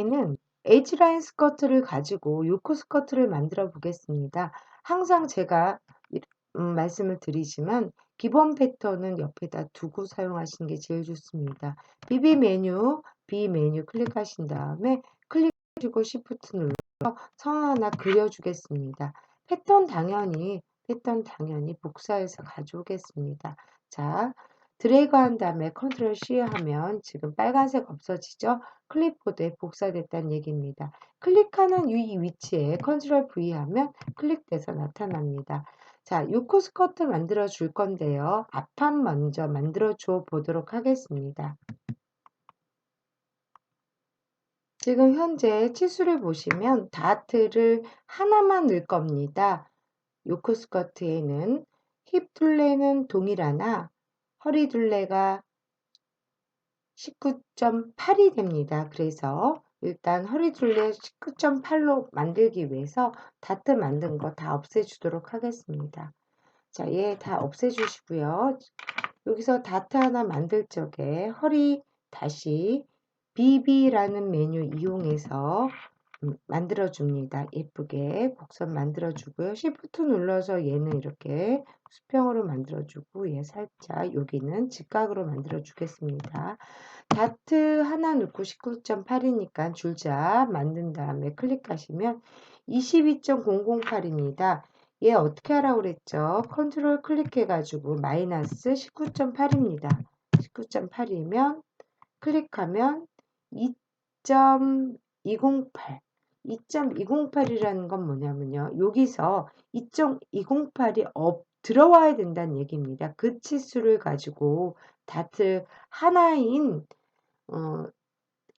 이번에는 H라인 스커트를 가지고 요코 스커트를 만들어 보겠습니다. 항상 제가 이- 음, 말씀을 드리지만 기본 패턴은 옆에다 두고 사용하시는 게 제일 좋습니다. BB 메뉴, B 메뉴 클릭하신 다음에 클릭하시고 Shift 눌러서 선 하나 그려주겠습니다. 패턴 당연히 패턴 당연히 복사해서 가져오겠습니다. 자, 드래그 한 다음에 컨트롤 C 하면 지금 빨간색 없어지죠? 클립보드에 복사됐다는 얘기입니다. 클릭하는 이 위치에 컨트롤 V 하면 클릭돼서 나타납니다. 자, 요코 스커트 만들어 줄 건데요. 앞판 먼저 만들어 줘 보도록 하겠습니다. 지금 현재 치수를 보시면 다트를 하나만 넣을 겁니다. 요코 스커트에는 힙 둘레는 동일하나 허리 둘레가 19.8이 됩니다. 그래서 일단 허리 둘레 19.8로 만들기 위해서 다트 만든 거 다 없애주도록 하겠습니다. 자, 얘 다 없애주시고요. 여기서 다트 하나 만들 적에 허리 다시 BB라는 메뉴 이용해서 음, 만들어줍니다. 예쁘게 곡선 만들어주고요. Shift 눌러서 얘는 이렇게 수평으로 만들어주고 얘 살짝 여기는 직각으로 만들어주겠습니다. 다트 하나 넣고 19.8이니까 줄자 만든 다음에 클릭하시면 22.008입니다. 얘 어떻게 하라고 그랬죠? 컨트롤 클릭해가지고 마이너스 19.8입니다. 19.8이면 클릭하면 2.208 2.208이라는 건 뭐냐면요. 여기서 2.208이 업 들어와야 된다는 얘기입니다. 그 치수를 가지고 다트 하나인 어,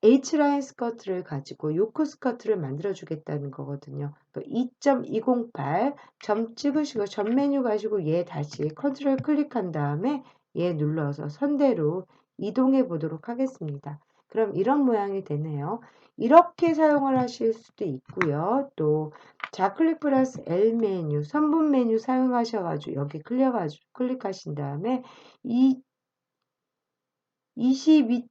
H라인 스커트를 가지고 요크 스커트를 만들어 주겠다는 거거든요. 2.208 점 찍으시고 전 메뉴 가지고 얘 다시 컨트롤 클릭한 다음에 얘 눌러서 선대로 이동해 보도록 하겠습니다. 그럼 이런 모양이 되네요. 이렇게 사용을 하실 수도 있고요. 또 좌클릭 플러스 L 메뉴, 선분 메뉴 사용하셔가지고 여기 클릭하시고 클릭하신 다음에 이 22,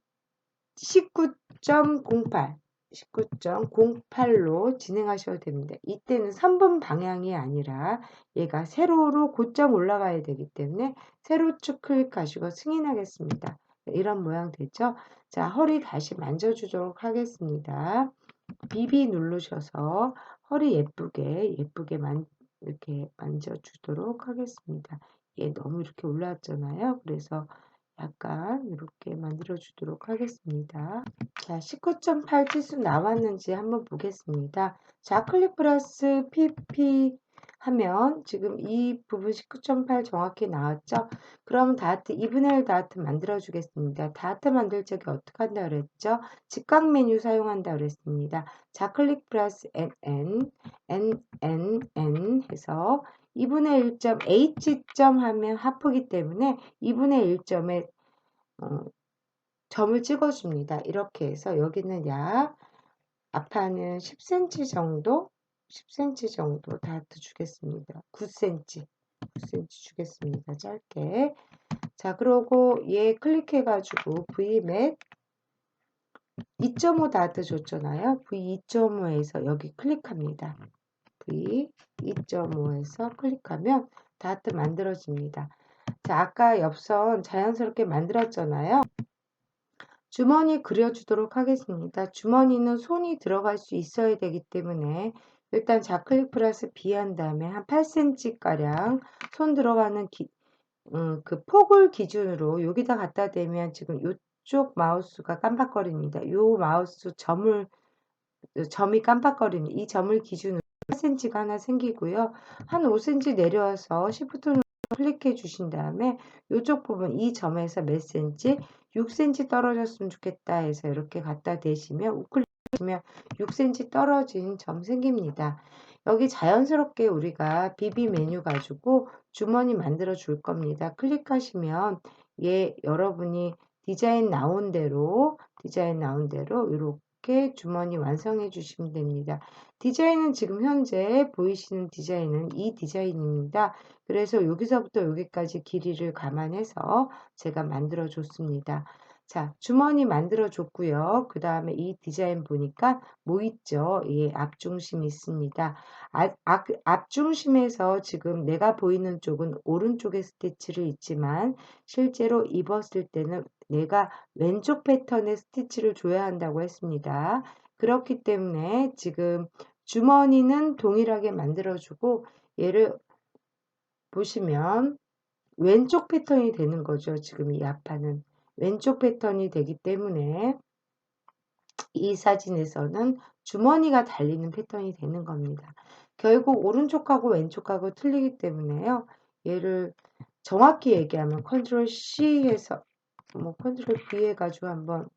19.08 19.08로 진행하셔도 됩니다. 이때는 3번 방향이 아니라 얘가 세로로 고점 올라가야 되기 때문에 세로축 클릭하시고 승인하겠습니다. 이런 모양 됐죠? 자, 허리 다시 만져주도록 하겠습니다. BB 누르셔서 허리 예쁘게 예쁘게 만 이렇게 만져주도록 하겠습니다. 얘 너무 이렇게 올라왔잖아요. 그래서 약간 이렇게 만들어 주도록 하겠습니다. 자, 19.8 치수 나왔는지 한번 보겠습니다. 좌클릭 플러스 PP 하면 지금 이 부분 19.8 정확히 나왔죠? 그럼 다트 2분의 1 다트 만들어 주겠습니다. 다트 만들 적에 어떻게 한다 그랬죠? 직각 메뉴 사용한다 그랬습니다. 좌클릭 플러스 NN NNN 해서 2분의 1점 H점 하면 하프기 때문에 2분의 1점에 어, 점을 찍어줍니다. 이렇게 해서 여기는 약 앞판은 10cm 정도 10cm 정도 다트 주겠습니다. 9cm 9cm 주겠습니다. 짧게 자 그러고 얘 클릭해가지고 V맵 2.5 다트 줬잖아요. V2.5에서 여기 클릭합니다. V 2.5에서 클릭하면 다트 만들어집니다. 자, 아까 옆선 자연스럽게 만들었잖아요. 주머니 그려주도록 하겠습니다. 주머니는 손이 들어갈 수 있어야 되기 때문에 일단 좌클릭 플러스 B 한 다음에 한 8cm가량 손 들어가는 기, 음, 그 폭을 기준으로 여기다 갖다 대면 지금 이쪽 마우스가 깜빡거립니다. 이 마우스 점을 점이 깜빡거리는 이 점을 기준으로 8cm가 하나 생기고요. 한 5cm 내려와서 Shift 클릭해 주신 다음에 이쪽 부분 이 점에서 몇 cm? 6cm 떨어졌으면 좋겠다 해서 이렇게 갖다 대시면 우클릭 하시면 6cm 떨어진 점 생깁니다. 여기 자연스럽게 우리가 비비 메뉴 가지고 주머니 만들어 줄 겁니다. 클릭하시면 얘 여러분이 디자인 나온 대로 디자인 나온 대로 이렇게 주머니 완성해 주시면 됩니다. 디자인은 지금 현재 보이시는 디자인은 이 디자인입니다. 그래서 여기서부터 여기까지 길이를 감안해서 제가 만들어 줬습니다. 자, 주머니 만들어 줬고요. 그 다음에 이 디자인 보니까 뭐 있죠? 예, 앞중심이 있습니다. 앞, 앞, 앞중심에서 지금 내가 보이는 쪽은 오른쪽에 스티치를 있지만 실제로 입었을 때는 내가 왼쪽 패턴의 스티치를 줘야 한다고 했습니다. 그렇기 때문에 지금 주머니는 동일하게 만들어주고 얘를 보시면 왼쪽 패턴이 되는 거죠. 지금 이 앞판은 왼쪽 패턴이 되기 때문에 이 사진에서는 주머니가 달리는 패턴이 되는 겁니다. 결국 오른쪽하고 왼쪽하고 틀리기 때문에요. 얘를 정확히 얘기하면 컨트롤 C 해서 뭐 컨트롤 V 해가지고 한번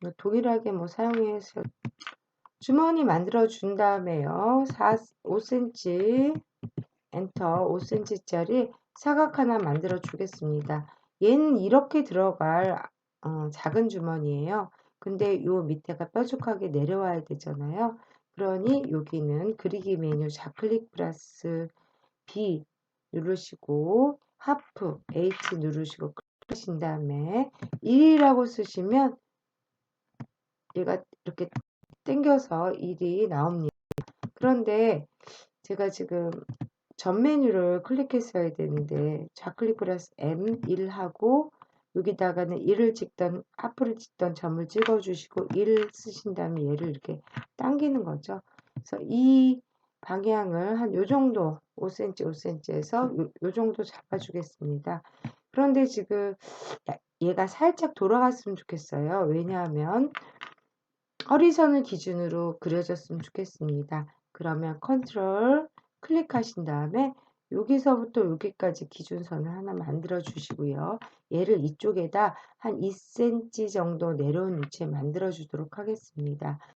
뭐 동일하게 뭐 사용해서 주머니 만들어 준 다음에요. 4, 5cm 엔터 5cm짜리 사각 하나 만들어 주겠습니다. 얘는 이렇게 들어갈 어, 작은 주머니예요. 근데 요 밑에가 뾰족하게 내려와야 되잖아요. 그러니 여기는 그리기 메뉴 좌클릭 플러스 B 누르시고 하프 H 누르시고 클릭하신 다음에 1이라고 쓰시면 얘가 이렇게 당겨서 1이 나옵니다. 그런데 제가 지금 전 메뉴를 클릭했어야 되는데 좌클릭 플러스 M1 하고 여기다가는 1을 찍던 하프를 찍던 점을 찍어 주시고 1을 쓰신 다음에 얘를 이렇게 당기는 거죠. 그래서 이 방향을 한 요 정도 5cm 5cm에서 요, 요 정도 잡아 주겠습니다. 그런데 지금 얘가 살짝 돌아갔으면 좋겠어요. 왜냐하면 허리선을 기준으로 그려졌으면 좋겠습니다. 그러면 컨트롤 클릭하신 다음에 여기서부터 여기까지 기준선을 하나 만들어 주시고요. 얘를 이쪽에다 한 2cm 정도 내려온 위치에 만들어 주도록 하겠습니다.